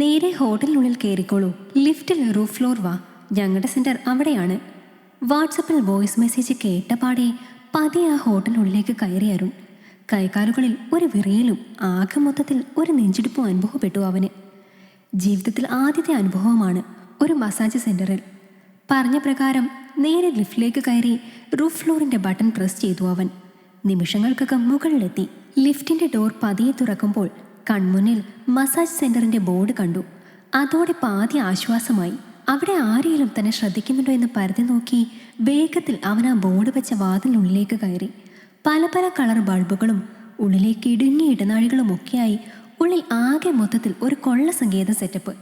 നേരെ ഹോട്ടലിനുള്ളിൽ കയറിക്കോളൂ. ലിഫ്റ്റിൽ roof floor വാ. ഞങ്ങളുടെ സെന്റർ അവിടെയാണ്. വാട്സപ്പിൽ വോയിസ് മെസ്സേജ് കേട്ടപാടെ പതി ആ ഹോട്ടലിനുള്ളിലേക്ക് കയറി കൈകാലുകളിൽ ഒരു വിറയലും ആകെ മൊത്തത്തിൽ ഒരു നെഞ്ചിടിപ്പും അനുഭവപ്പെട്ടു അവന്. ജീവിതത്തിൽ ആദ്യത്തെ അനുഭവമാണ് ഒരു മസാജ് സെന്ററിൽ. പറഞ്ഞ പ്രകാരം നേരെ ലിഫ്റ്റിലേക്ക് കയറി റൂഫ് ഫ്ലോറിന്റെ ബട്ടൺ പ്രസ് ചെയ്തു അവൻ. നിമിഷങ്ങൾക്കകം മുകളിലെത്തി. ലിഫ്റ്റിന്റെ ഡോർ പതിയെ തുറക്കുമ്പോൾ കൺമുന്നിൽ മസാജ് സെന്ററിന്റെ ബോർഡ് കണ്ടു. അതോടെ പാതി ആശ്വാസമായി. അവിടെ ആരെയും തന്നെ ശ്രദ്ധിക്കുന്നുണ്ടോ എന്ന് പരതി നോക്കി വേഗത്തിൽ അവൻ ആ ബോർഡ് വെച്ച വാതിലിനുള്ളിലേക്ക് കയറി. പല പല കളർ ബൾബുകളും ഉള്ളിലേക്ക് ഇടുങ്ങിയ ഇടനാഴികളും ഒക്കെയായി ഉള്ളിൽ ആകെ മൊത്തത്തിൽ ഒരു കൊള്ള സംഗീത സെറ്റപ്പ്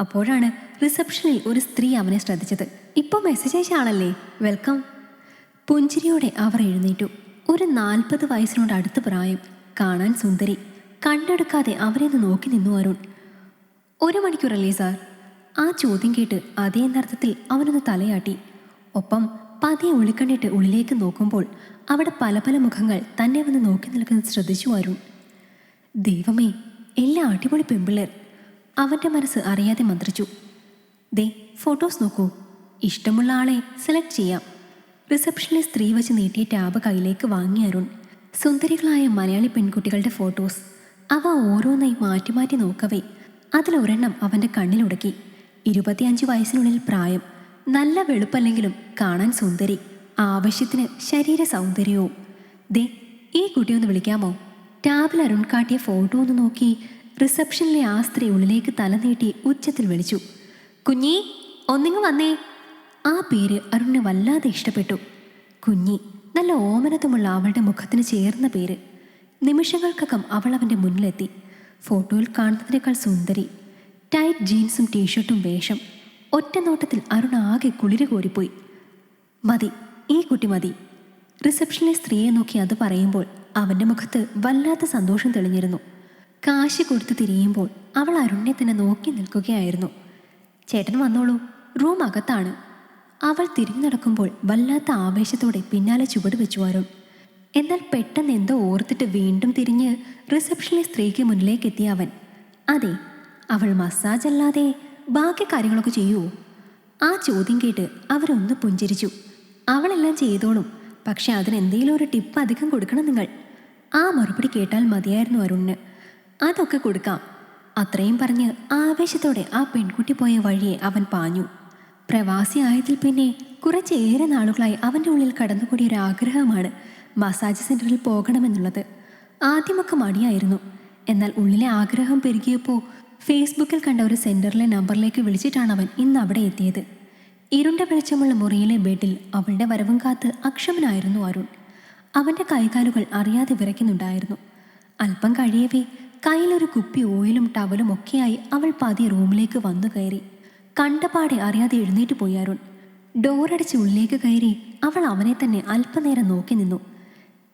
അപ്പോഴാണ് റിസപ്ഷനിൽ ഒരു സ്ത്രീ അവനെ ശ്രദ്ധിച്ചത്. ഇപ്പോൾ മെസ്സേജ് അയച്ച ആളല്ലേ? വെൽക്കം പുഞ്ചിരിയോടെ അവർ എഴുന്നേറ്റു. ഒരു നാൽപ്പത് വയസ്സിനോട് അടുത്ത് പ്രായം. കാണാൻ സുന്ദരി. കണ്ടെടുക്കാതെ അവരെ ഒന്ന് നോക്കി നിന്നു അരുൺ. ഒരു മണിക്കൂറല്ലേ സാർ? ആ ചോദ്യം കേട്ട് അതേ നർത്ഥത്തിൽ അവനൊന്ന് തലയാട്ടി. ഒപ്പം പതിയെ ഉള്ളിക്കണ്ടിട്ട് ഉള്ളിലേക്ക് നോക്കുമ്പോൾ അവിടെ പല പല മുഖങ്ങൾ തന്നെ വന്ന് നോക്കി നിൽക്കുന്നത് ശ്രദ്ധിച്ചു അരുൺ. ദൈവമേ എല്ലാ അടിപൊളി പെമ്പിള്ളേർ. അവന്റെ മനസ്സ് അറിയാതെ മന്ത്രിച്ചു. ദേ ഫോട്ടോസ് നോക്കൂ. ഇഷ്ടമുള്ള ആളെ സെലക്ട് ചെയ്യാം. റിസപ്ഷനിലെ സ്ത്രീ വച്ച് നീട്ടിയ ടാബ് കയ്യിലേക്ക് വാങ്ങി അരുൺ. സുന്ദരികളായ മലയാളി പെൺകുട്ടികളുടെ ഫോട്ടോസ്. അവ ഓരോന്നായി മാറ്റി മാറ്റി നോക്കവേ. അതിലൊരെണ്ണം അവന്റെ കണ്ണിലുടക്കി ഇരുപത്തിയഞ്ച് വയസ്സിനുള്ളിൽ പ്രായം. നല്ല വെളുപ്പല്ലെങ്കിലും കാണാൻ സുന്ദരി. ആവശ്യത്തിന് ശരീര സൗന്ദര്യവും ദേ ഈ കുട്ടിയൊന്ന് വിളിക്കാമോ? ടാബിൽ അരുൺ കാട്ടിയ ഫോട്ടോ ഒന്ന് നോക്കി റിസപ്ഷനിലെ ആ സ്ത്രീ ഉള്ളിലേക്ക് തല നീട്ടി ഉച്ചത്തിൽ വിളിച്ചു. കുഞ്ഞി ഒന്നിങ്ങ് വന്നേ. ആ പേര് അരുണിന് വല്ലാതെ ഇഷ്ടപ്പെട്ടു. കുഞ്ഞി നല്ല ഓമനത്വമുള്ള അവളുടെ മുഖത്തിന് ചേർന്ന പേര്. നിമിഷങ്ങൾക്കകം അവൾ അവന്റെ മുന്നിലെത്തി. ഫോട്ടോയിൽ കാണുന്നതിനേക്കാൾ സുന്ദരി. ടൈറ്റ് ജീൻസും ടീഷർട്ടും വേഷം. ഒറ്റ നോട്ടത്തിൽ അരുൺ ആകെ കുളിര് കോരിപ്പോയി. മതി ഈ കുട്ടി മതി. റിസപ്ഷനിലെ സ്ത്രീയെ നോക്കി അത് പറയുമ്പോൾ അവന്റെ മുഖത്ത് വല്ലാത്ത സന്തോഷം തെളിഞ്ഞിരുന്നു. കാശി കൊടുത്ത് തിരിയുമ്പോൾ അവൾ അരുണിനെ തന്നെ നോക്കി നിൽക്കുകയായിരുന്നു. ചേട്ടൻ വന്നോളൂ റൂം അകത്താണ്. അവൾ തിരിഞ്ഞു നടക്കുമ്പോൾ വല്ലാത്ത ആവേശത്തോടെ പിന്നാലെ ചുവട് വെച്ചു അരുൺ. എന്നാൽ പെട്ടെന്ന് എന്തോ ഓർത്തിട്ട് വീണ്ടും തിരിഞ്ഞ് റിസപ്ഷനിലെ സ്ത്രീക്ക് മുന്നിലേക്ക് എത്തിയ അവൻ അതെ അവൾ മസാജ് അല്ലാതെ ബാക്കി കാര്യങ്ങളൊക്കെ ചെയ്യുമോ ആ ചോദ്യം കേട്ട് അവരൊന്ന് പുഞ്ചിരിച്ചു. അവളെല്ലാം ചെയ്തോളും പക്ഷെ അതിനെന്തെങ്കിലും ഒരു ടിപ്പ് അധികം കൊടുക്കണം നിങ്ങൾ. ആ മറുപടി കേട്ടാൽ മതിയായിരുന്നു അരുണിന്. അതൊക്കെ കൊടുക്കാം. അത്രയും പറഞ്ഞ് ആവേശത്തോടെ ആ പെൺകുട്ടി പോയ വഴിയെ അവൻ പാഞ്ഞു. പ്രവാസി ആയതിൽ പിന്നെ കുറച്ചേറെ നാളുകളായി അവന്റെ ഉള്ളിൽ കടന്നുകൂടിയ ഒരു ആഗ്രഹമാണ് മസാജ് സെന്ററിൽ പോകണമെന്നുള്ളത് ആദ്യമൊക്കെ മടിയായിരുന്നു. എന്നാൽ ഉള്ളിലെ ആഗ്രഹം പെരുകിയപ്പോൾ ഫേസ്ബുക്കിൽ കണ്ട ഒരു സെന്ററിലെ നമ്പറിലേക്ക് വിളിച്ചിട്ടാണ് അവൻ ഇന്ന് അവിടെ എത്തിയത്. ഇരുണ്ട വെളിച്ചമുള്ള മുറിയിലെ ബെഡിൽ അവളുടെ വരവും കാത്ത് അക്ഷമനായിരുന്നു അരുൺ. അവന്റെ കൈകാലുകൾ അറിയാതെ വിറയ്ക്കുന്നുണ്ടായിരുന്നു. അല്പം കഴിയവേ കയ്യിലൊരു കുപ്പി ഓയിലും ടവലും ഒക്കെയായി അവൾ പതിയെ റൂമിലേക്ക് വന്നു കയറി. കണ്ടപാടെ അറിയാതെ എഴുന്നേറ്റ് പോയി അരുൺ. ഡോറടിച്ച് ഉള്ളിലേക്ക് കയറി അവൾ അവനെ തന്നെ അല്പനേരം നോക്കി നിന്നു.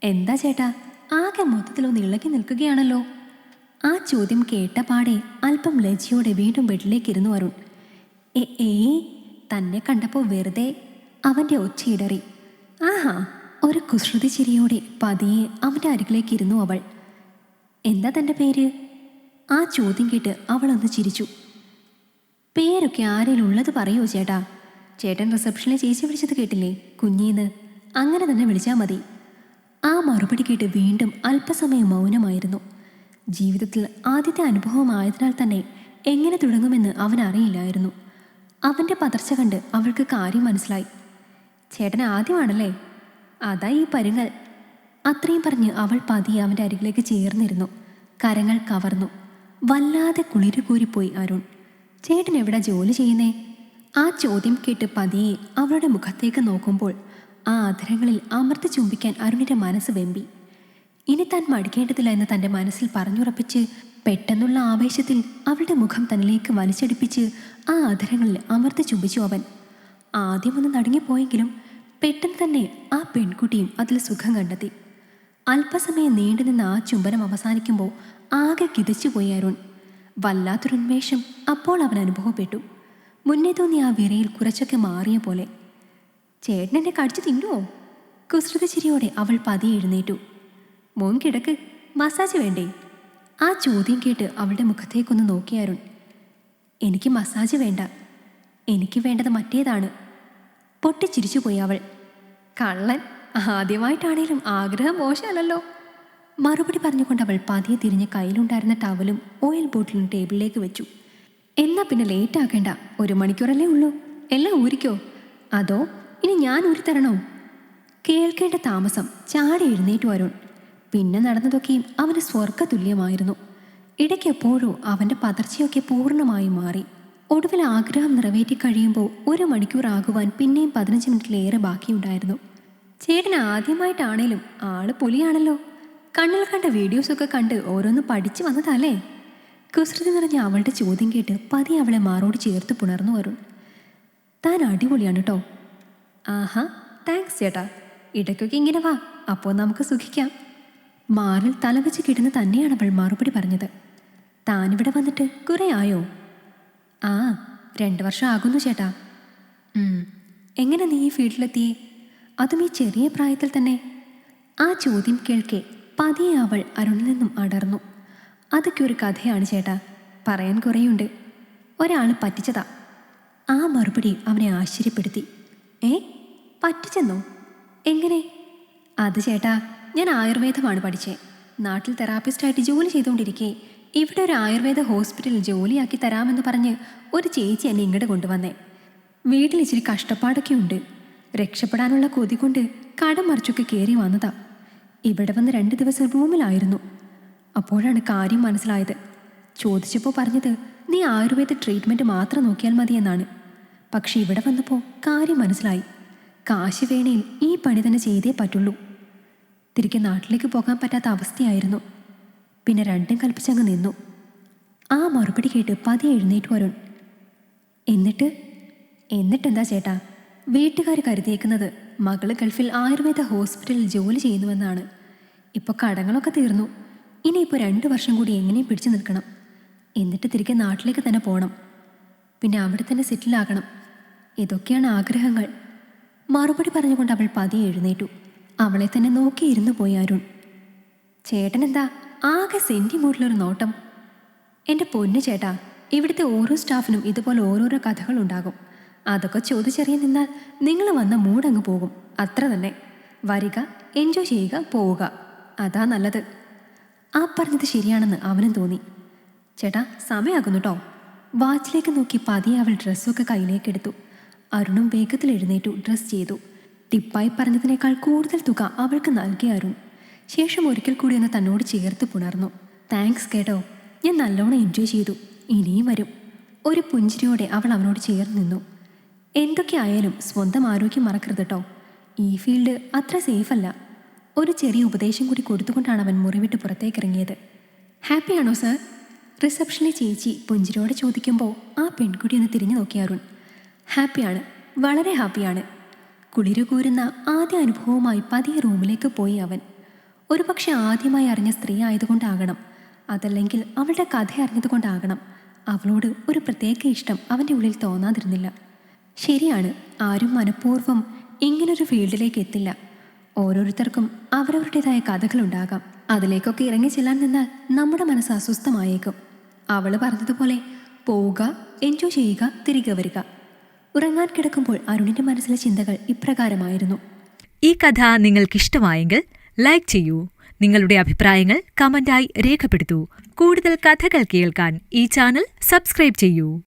എന്താ ചേട്ടാ? ആകെ മൊത്തത്തിലൊന്ന് ഇളകി നിൽക്കുകയാണല്ലോ. ആ ചോദ്യം കേട്ട കേട്ടപാടെ അല്പം ലജ്ജയോടെ വീണ്ടും ബെഡിലേക്ക് ഇരുന്നു അരുൺ. ഏ തന്നെ കണ്ടപ്പോൾ വെറുതെ അവന്റെ ഒച്ചയിടറി ആഹാ ഒരു കുസൃതി ചിരിയോടെ പതിയെ അവന്റെ അരികിലേക്ക് ഇരുന്നു അവൾ. എന്താ തന്റെ പേര്? ആ ചോദ്യം കേട്ട് അവളൊന്ന് ചിരിച്ചു. പേരൊക്കെ ആരേലും ഉള്ളത് പറയോ ചേട്ടാ? ചേട്ടൻ റിസപ്ഷനിൽ ചേച്ചി വിളിച്ചത് കേട്ടില്ലേ? കുഞ്ഞീന്ന്. അങ്ങനെ തന്നെ വിളിച്ചാൽ മതി. ആ മറുപടി കേട്ട് വീണ്ടും അല്പസമയം മൗനമായിരുന്നു. ജീവിതത്തിൽ ആദ്യത്തെ അനുഭവമായതിനാൽ തന്നെ എങ്ങനെ തുടങ്ങുമെന്ന് അവൻ അറിയില്ലായിരുന്നു. അവന്റെ പതർച്ച കണ്ട് അവൾക്ക് കാര്യം മനസ്സിലായി. ചേട്ടൻ ആദ്യമാണല്ലേ? അതാ ഈ പരുങ്ങൽ. അത്രയും പറഞ്ഞ് അവൾ പതിയെ അവന്റെ അരികിലേക്ക് ചേർന്നിരുന്നു. കരങ്ങൾ കവർന്നു. വല്ലാതെ കുളിരുകൂരിപ്പോയി അരുൺ. ചേട്ടൻ എവിടെ ജോലി ചെയ്യുന്നേ? ആ ചോദ്യം കേട്ട് പതിയെ അവളുടെ മുഖത്തേക്ക് നോക്കുമ്പോൾ ആ അധരങ്ങളിൽ അമർത്തി ചുംബിക്കാൻ അരുണിന്റെ മനസ്സ് വെമ്പി. ഇനി താൻ മടിക്കേണ്ടതില്ല എന്ന് തന്റെ മനസ്സിൽ പറഞ്ഞുറപ്പിച്ച് പെട്ടെന്നുള്ള ആവേശത്തിൽ അവളുടെ മുഖം തന്നിലേക്ക് വലിച്ചടിപ്പിച്ച് ആ അധരങ്ങളിൽ അമർത്തി ചുംബിച്ചു അവൻ. ആദ്യമൊന്ന് നടുങ്ങിപ്പോയെങ്കിലും പെട്ടെന്ന് തന്നെ ആ പെൺകുട്ടിയും അതിൽ സുഖം കണ്ടെത്തി. അല്പസമയം നീണ്ടുനിന്ന ആ ചുംബനം അവസാനിക്കുമ്പോൾ ആകെ കിതച്ചുപോയി അരുൺ. വല്ലാത്തൊരുന്മേഷം അപ്പോൾ അവൻ അനുഭവപ്പെട്ടു. മുന്നേ തോന്നിയ ആ വിരയിൽ കുറച്ചൊക്കെ മാറിയ പോലെ ചേട്ടൻ എന്നെ കടിച്ചു തിന്നുവോ കുസൃത ചിരിയോടെ അവൾ പതിയെ എഴുന്നേറ്റു. മോൻ കിടക്ക് മസാജ് വേണ്ടേ? ആ ചോദ്യം കേട്ട് അവളുടെ മുഖത്തേക്കൊന്ന് നോക്കി അരുൺ. എനിക്ക് മസാജ് വേണ്ട. എനിക്ക് വേണ്ടത് മറ്റേതാണ്. പൊട്ടിച്ചിരിച്ചുപോയി അവൾ. കള്ളൻ ആദ്യമായിട്ടാണേലും ആഗ്രഹം മോശമല്ലല്ലോ. മറുപടി പറഞ്ഞുകൊണ്ട് അവൾ പതിയെ തിരിഞ്ഞ് കയ്യിലുണ്ടായിരുന്ന ടവലും ഓയിൽ ബോട്ടിലും ടേബിളിലേക്ക് വെച്ചു. എന്നാ പിന്നെ ലേറ്റ് ആക്കേണ്ട. ഒരു മണിക്കൂറല്ലേ ഉള്ളൂ. എല്ലാം ഊരിക്കോ? അതോ ഇനി ഞാൻ ഒരു തരണോ കേൾക്കേണ്ട താമസം ചാടി എഴുന്നേറ്റു വരുൺ പിന്നെ നടന്നതൊക്കെയും അവന് സ്വർഗ തുല്യമായിരുന്നു ഇടയ്ക്ക് എപ്പോഴോ അവന്റെ പതർച്ചയൊക്കെ പൂർണമായി മാറി. ഒടുവിൽ ആഗ്രഹം നിറവേറ്റി കഴിയുമ്പോൾ ഒരു മണിക്കൂർ ആകുവാൻ പിന്നെയും പതിനഞ്ച് മിനിറ്റിലേറെ ബാക്കിയുണ്ടായിരുന്നു. ചേട്ടൻ ആദ്യമായിട്ടാണേലും ആൾ പൊലിയാണല്ലോ. കണ്ണിൽ കണ്ട വീഡിയോസൊക്കെ കണ്ട് ഓരോന്ന് പഠിച്ചു വന്നതല്ലേ? കുസൃതി നിറഞ്ഞ അവളുടെ ചോദ്യം കേട്ട് പതി അവളെ മാറോട് ചേർത്ത് പുണർന്നു വരും താൻ അടിപൊളിയാണ് കേട്ടോ ആഹാ താങ്ക്സ് ചേട്ടാ. ഇടയ്ക്കൊക്കെ ഇങ്ങനെ വാ അപ്പോൾ നമുക്ക് സുഖിക്കാം. മാറിൽ തലവെച്ച് കിടന്ന് തന്നെയാണ് അവൾ മറുപടി പറഞ്ഞത്. താനിവിടെ വന്നിട്ട് കുറേ ആയോ? ആ രണ്ട് വർഷം ആകുന്നു ചേട്ടാ. എങ്ങനെ നീ ഈ ഫീൽഡിലെത്തിയെ അതും ഈ ചെറിയ പ്രായത്തിൽ തന്നെ. ആ ചോദ്യം കേൾക്കെ പതിയെ അവൾ അരുണിൽ നിന്നും അടർന്നു. അതൊക്കെ ഒരു കഥയാണ് ചേട്ടാ. പറയാൻ കുറേയുണ്ട്. ഒരാൾ പറ്റിച്ചതാ. ആ മറുപടി അവനെ ആശ്ചര്യപ്പെടുത്തി. ഏ? പറ്റിച്ചെന്നോ? എങ്ങനെ? അത് ചേട്ടാ ഞാൻ ആയുർവേദമാണ് പഠിച്ചേ. നാട്ടിൽ തെറാപ്പിസ്റ്റായിട്ട് ജോലി ചെയ്തുകൊണ്ടിരിക്കെ. ഇവിടെ ഒരു ആയുർവേദ ഹോസ്പിറ്റലിൽ ജോലിയാക്കി തരാമെന്ന് പറഞ്ഞ് ഒരു ചേച്ചി എന്നെ ഇങ്ങോട്ട് കൊണ്ടുവന്നേ. വീട്ടിൽ ഇച്ചിരി കഷ്ടപ്പാടൊക്കെ ഉണ്ട്. രക്ഷപ്പെടാനുള്ള കൊതി കൊണ്ട് കടം മറിച്ചൊക്കെ കയറി വന്നതാ. ഇവിടെ വന്ന് രണ്ട് ദിവസം റൂമിലായിരുന്നു. അപ്പോഴാണ് കാര്യം മനസ്സിലായത്. ചോദിച്ചപ്പോൾ പറഞ്ഞത് നീ ആയുർവേദ ട്രീറ്റ്മെന്റ് മാത്രം നോക്കിയാൽ മതിയെന്നാണ്. പക്ഷെ ഇവിടെ വന്നപ്പോൾ കാര്യം മനസ്സിലായി. കാശ് വേണേൽ ഈ പണി തന്നെ ചെയ്തേ പറ്റുള്ളൂ. തിരികെ നാട്ടിലേക്ക് പോകാൻ പറ്റാത്ത അവസ്ഥയായിരുന്നു. പിന്നെ രണ്ടും കൽപ്പിച്ചങ്ങ് നിന്നു. ആ മറുപടി കേട്ട് പതി എഴുന്നേറ്റ് വരുൺ. എന്നിട്ട്? എന്നിട്ടെന്താ ചേട്ടാ? വീട്ടുകാർ കരുതിയേക്കുന്നത് മകൾ ഗൾഫിൽ ആയുർവേദ ഹോസ്പിറ്റലിൽ ജോലി ചെയ്യുന്നുവെന്നാണ്. ഇപ്പോൾ കടങ്ങളൊക്കെ തീർന്നു. ഇനിയിപ്പോൾ രണ്ട് വർഷം കൂടി എങ്ങനെയും പിടിച്ചു നിൽക്കണം. എന്നിട്ട് തിരികെ നാട്ടിലേക്ക് തന്നെ പോകണം പിന്നെ അവിടെ തന്നെ സെറ്റിലാകണം. ഇതൊക്കെയാണ് ആഗ്രഹങ്ങൾ. മറുപടി പറഞ്ഞുകൊണ്ട് അവൾ പതിയെ എഴുന്നേറ്റു. അവളെ തന്നെ നോക്കിയിരുന്നു പോയി അരുൺ. ചേട്ടനെന്താ ആകെ സെന്റിമൂട്ടിലൊരു നോട്ടം? എന്റെ പൊന്നു ചേട്ടാ ഇവിടുത്തെ ഓരോ സ്റ്റാഫിനും ഇതുപോലെ ഓരോരോ കഥകളുണ്ടാകും അതൊക്കെ ചോദിച്ചറിയാൻ നിന്നാൽ നിങ്ങൾ വന്ന മൂടങ്ങ് പോകും. അത്ര തന്നെ. വരിക എൻജോയ് ചെയ്യുക പോവുക. അതാ നല്ലത്. ആ പറഞ്ഞത് ശരിയാണെന്ന് അവനും തോന്നി. ചേട്ടാ സമയമാകുന്നു കേട്ടോ വാച്ചിലേക്ക് നോക്കി പതിയെ അവൾ ഡ്രസ്സൊക്കെ കയ്യിലേക്ക് എടുത്തു. അരുണും വേഗത്തിൽ എഴുന്നേറ്റു ഡ്രസ് ചെയ്തു. ടിപ്പായി പറഞ്ഞതിനേക്കാൾ കൂടുതൽ തുക അവൾക്ക് നൽകി അരുൺ. ശേഷം ഒരിക്കൽ കൂടി ഒന്ന് തന്നോട് ചേർത്ത് പുണർന്നു. താങ്ക്സ് കേട്ടോ. ഞാൻ നല്ലോണം എൻജോയ് ചെയ്തു. ഇനിയും വരും. ഒരു പുഞ്ചിരിയോടെ അവൾ അവനോട് ചേർന്ന് നിന്നു. എന്തൊക്കെ ആയാലും സ്വന്തം ആരോഗ്യം മറക്കരുത് കേട്ടോ ഈ ഫീൽഡ് അത്ര സേഫല്ല ഒരു ചെറിയ ഉപദേശം കൂടി കൊടുത്തുകൊണ്ടാണ് അവൻ മുറിവിട്ട് പുറത്തേക്ക് ഇറങ്ങിയത് ഹാപ്പിയാണോ സർ റിസപ്ഷനിലെ ചേച്ചി പുഞ്ചിരിയോടെ ചോദിക്കുമ്പോൾ ആ പെൺകുട്ടി ഒന്ന് തിരിഞ്ഞു നോക്കി അരുൺ. ഹാപ്പിയാണ് വളരെ ഹാപ്പിയാണ്. കുളിരുകൂരുന്ന ആദ്യ അനുഭവവുമായി പതിയെ റൂമിലേക്ക് പോയി അവൻ. ഒരുപക്ഷെ ആദ്യമായി അറിഞ്ഞ സ്ത്രീ ആയതുകൊണ്ടാകണം. അതല്ലെങ്കിൽ അവളുടെ കഥ അറിഞ്ഞതുകൊണ്ടാകണം. അവളോട് ഒരു പ്രത്യേക ഇഷ്ടം അവന്റെ ഉള്ളിൽ തോന്നാതിരുന്നില്ല. ശരിയാണ് ആരും മനഃപൂർവം ഇങ്ങനൊരു ഫീൽഡിലേക്ക് എത്തില്ല. ഓരോരുത്തർക്കും അവരവരുടേതായ കഥകളുണ്ടാകാം. അതിലേക്കൊക്കെ ഇറങ്ങി ചെല്ലാൻ നിന്നാൽ നമ്മുടെ മനസ്സ് അസ്വസ്ഥമായേക്കും. അവൾ പറഞ്ഞതുപോലെ പോവുക എൻജോയ് ചെയ്യുക തിരികെ വരിക. ഉറങ്ങാൻ കിടക്കുമ്പോൾ അരുണിന്റെ മനസ്സിലെ ചിന്തകൾ ഇപ്രകാരമായിരുന്നു. ഈ കഥ നിങ്ങൾക്കിഷ്ടമായെങ്കിൽ ലൈക്ക് ചെയ്യൂ. നിങ്ങളുടെ അഭിപ്രായങ്ങൾ കമന്റായി രേഖപ്പെടുത്തൂ. കൂടുതൽ കഥകൾ കേൾക്കാൻ ഈ ചാനൽ സബ്സ്ക്രൈബ് ചെയ്യൂ.